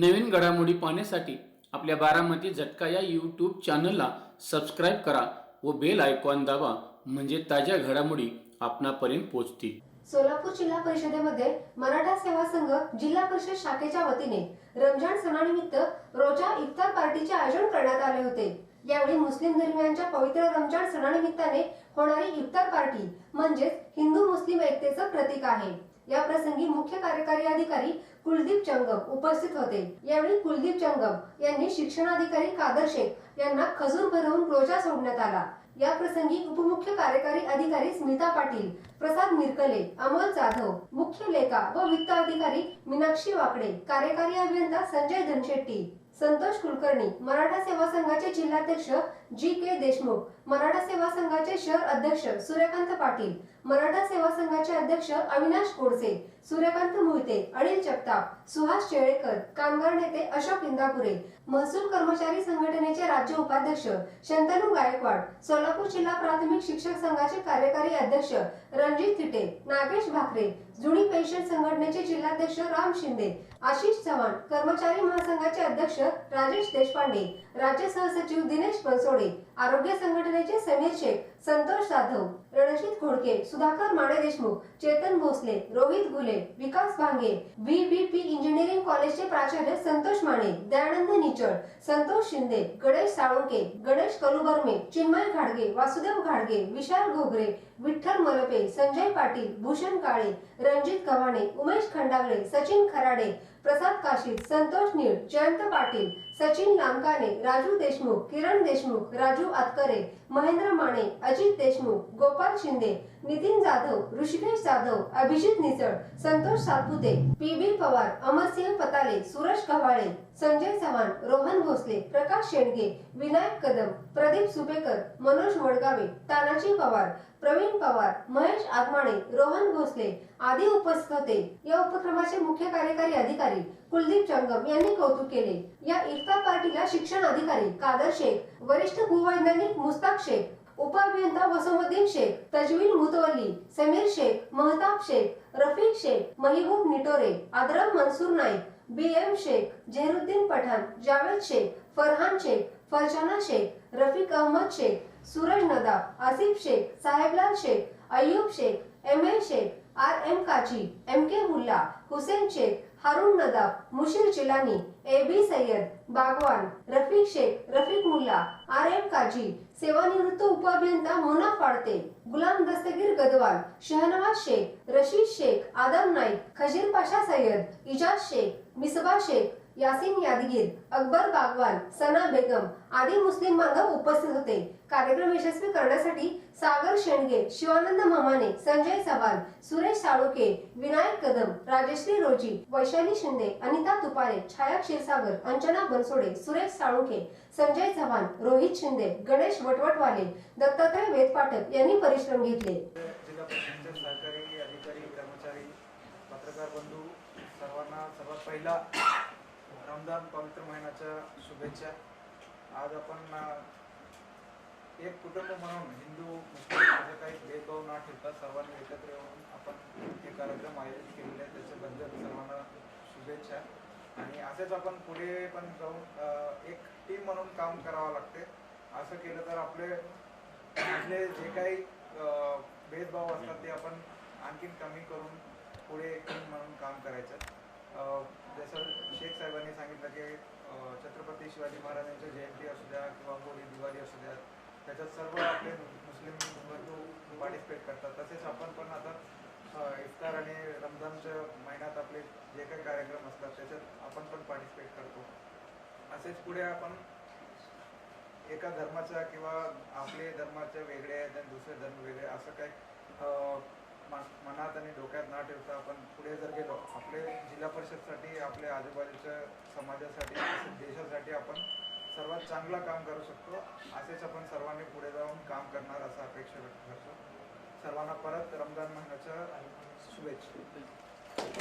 नवीन घडामोडी पाहण्यासाठी आपल्या बारामती झटका या यूट्यूब चॅनलला सबस्क्राईब करा व बेल आयकॉन दाबा म्हणजे ताज्या घडामोडी आपणापर्यंत पोहोचतील. सोलापूर जिल्हा परिषदेमध्ये मराठा सेवा संघ जिल्हा परिषद शाखेच्या वतीने रमजान सणानिमित्त रोजा इफ्तार पार्टीचे आयोजन करण्यात आले होते. यावेळी मुस्लिम धर्मियांच्या पवित्र रमजान सणानिमित्ताने होणारी इफ्तार पार्टी म्हणजेच हिंदू मुस्लिम एकतेचं प्रतीक आहे. या प्रसंगी मुख्य कार्यकारी अधिकारी कुलदीप चंगम उपस्थित होते. यावेळी कुलदीप चंगम यांनी शिक्षणाधिकारी कादर शेख यांना खजूर भरवून रोजा सोडण्यात आला. या प्रसंगी उपमुख्य कार्यकारी अधिकारी स्मिता पाटील प्रसाद मिरकले अमोल जाधव मुख्य लेखा व वित्त अधिकारी मीनाक्षी वाकडे कार्यकारी अभियंता संजय धनशेट्टी संतोष कुलकर्णी मराठा सेवा संघाचे जिल्हाध्यक्ष जी के देशमुख मराठा सेवा संघाचे शहर अध्यक्ष सूर्यकांत पाटील मराठा सेवा संघाचे अध्यक्ष अविनाश कोडसे सूर्यकांत मोहिते अनिल जगताप सुहास चेळेकर कामगार नेते अशोक इंदापुरे महसूल कर्मचारी संघटनेचे राज्य उपाध्यक्ष शंतनू गायकवाड सोलापूर जिल्हा प्राथमिक शिक्षक संघाचे कार्यकारी अध्यक्ष रणजित थिटे नागेश भाकरे जुनी पेन्शन संघटनेचे जिल्हाध्यक्ष राम शिंदे आशिष चव्हाण कर्मचारी महासंघाचे अध्यक्ष राजेश देशपांडे राज्य सहसचिव दिनेश बनसोडे आरोग्य संघटनेचे समीर शेख संतोष जाधव रणजित घोडके सुधाकर माने देशमुख चेतन भोसले रोहित गुले विकास भांगे व्हीबीपी इंजिनिअरिंग कॉलेजचे प्राचार्य संतोष माने दयानंद निचळ संतोष शिंदे गणेश साळुंके गणेश कलुबर्मे चिन्मय घाडगे वासुदेव घाडगे विशाल घोगरे विठ्ठल मलपे संजय पाटील भूषण काळे रणजित कव्हाणे उमेश खंडागळे सचिन खराडे प्रसाद काशीद संतोष नीळ जयंत पाटील सचिन लांकाने राजू देशमुख किरण देशमुख राजू आतकरे माने अजित देशमुख गोपाल शिंदे नितीन जाधव ऋषिकेश जाधव अभिजित निचळ संतोष सातपुते पी बी पवार अमरसिंह पताले सुरेश गव्हाळे संजय चव्हाण रोहन भोसले प्रकाश शेंडगे विनायक कदम प्रदीप सुपेकर मनोज वडगावे तानाजी पवार प्रवीण पवार महेश आगमाणे रोहन भोसले आदी उपस्थित होते. या उपक्रमाचे मुख्य कार्यकारी अधिकारी कुलदीप चंगम यांनी कौतुक केले. या इफ्तार पार्टीला शिक्षण अधिकारी कादर शेख वरिष्ठ भूवैज्ञानिक मुस्ताक शेख उपअभियंता वसमुद्दीन शेख तजवील मुतवली समीर शेख महताब शेख रफीक शेख महिबूब Nitore आदरम Mansoor Naik B M Shaikh Zeruddin Pathan Javed Shaikh Farhan Shaikh Farzana Shaikh Rafiq Ahmad Shaikh Suraj Nadab Asif Shaikh Sahebalal Shaikh Ayyub Shaikh M A Shaikh R M Kazi M K Mulla Husen Shaikh Harun Nadab Mushir Chilani A B Sayyad Bagwan Rafiq Shaikh Rafiq Mulla R M Kazi सेवानिवृत्त उपअभियंता मोना फाडते गुलाम दस्तगीर गदवाल शहनवाज शेख रशीद शेख आदम नाईक खजीर पाशा सय्यद इजाज शेख मिसबा शेख यासिन यादगीर अकबर बागवान सना बेगम आदी मुस्लिम बांधव उपस्थित होते. कार्यक्रम यशस्वी करण्यासाठी सागर शेंडगे शिवानंद मामाने संजय चव्हाण सुरेश साळुके विनायक कदम राजश्री रोजी वैशाली शिंदे अनिता तुपारे छाया क्षीरसागर अंजना बनसोडे सुरेश साळुके संजय चव्हाण रोहित शिंदे गणेश वटवटवाले दत्तात्रय वेदपाठक यांनी परिश्रम घेतले. सरकारी अधिकारी कर्मचारी पत्रकार बंधू सर्वांना सर्वात पहिला रमजान पवित्र महिन्याच्या शुभेच्छा. आज आपण एक कुटुंब म्हणून हिंदू मुस्लिम असे काही भेदभाव न ठेवता सर्वांनी एकत्र येऊन आपण हे कार्यक्रम आयोजित केलेले आहे त्याच्याबद्दल सर्वांना शुभेच्छा. आणि असेच आपण पुढे पण जाऊन एक टीम म्हणून काम करावं लागते. असं केलं तर आपले आपले जे काही भेदभाव असतात ते आपण आणखीन कमी करून पुढे एक टीम म्हणून काम साहेबांनी सांगितलं की छत्रपती शिवाजी महाराजांच्या जयंती असू द्या किंवा होळी दिवाळी असू द्या त्याच्यात सर्व आपले मुस्लिम बंधू पार्टिसिपेट करतात. तसेच आपण पण आता इफ्तार आणि रमजानच्या महिन्यात आपले जे काही कार्यक्रम असतात त्याच्यात आपण पण पार्टिसिपेट करतो. असेच पुढे आपण एका धर्माचा किंवा आपले धर्माचे वेगळे आहेत आणि दुसरे धर्म वेगळे असं काही अं, म- मनात आणि डोक्यात न ठेवता आपण पुढे जर गेलो आपले जिल्हा परिषदसाठी आपल्या आजूबाजूच्या समाजासाठी देशासाठी आपण सर्वात चांगलं काम करू शकतो. असेच आपण सर्वांनी पुढे जाऊन काम करणार असं अपेक्षा व्यक्त करतो. सर्वांना परत रमजान महिन्याच्या शुभेच्छा.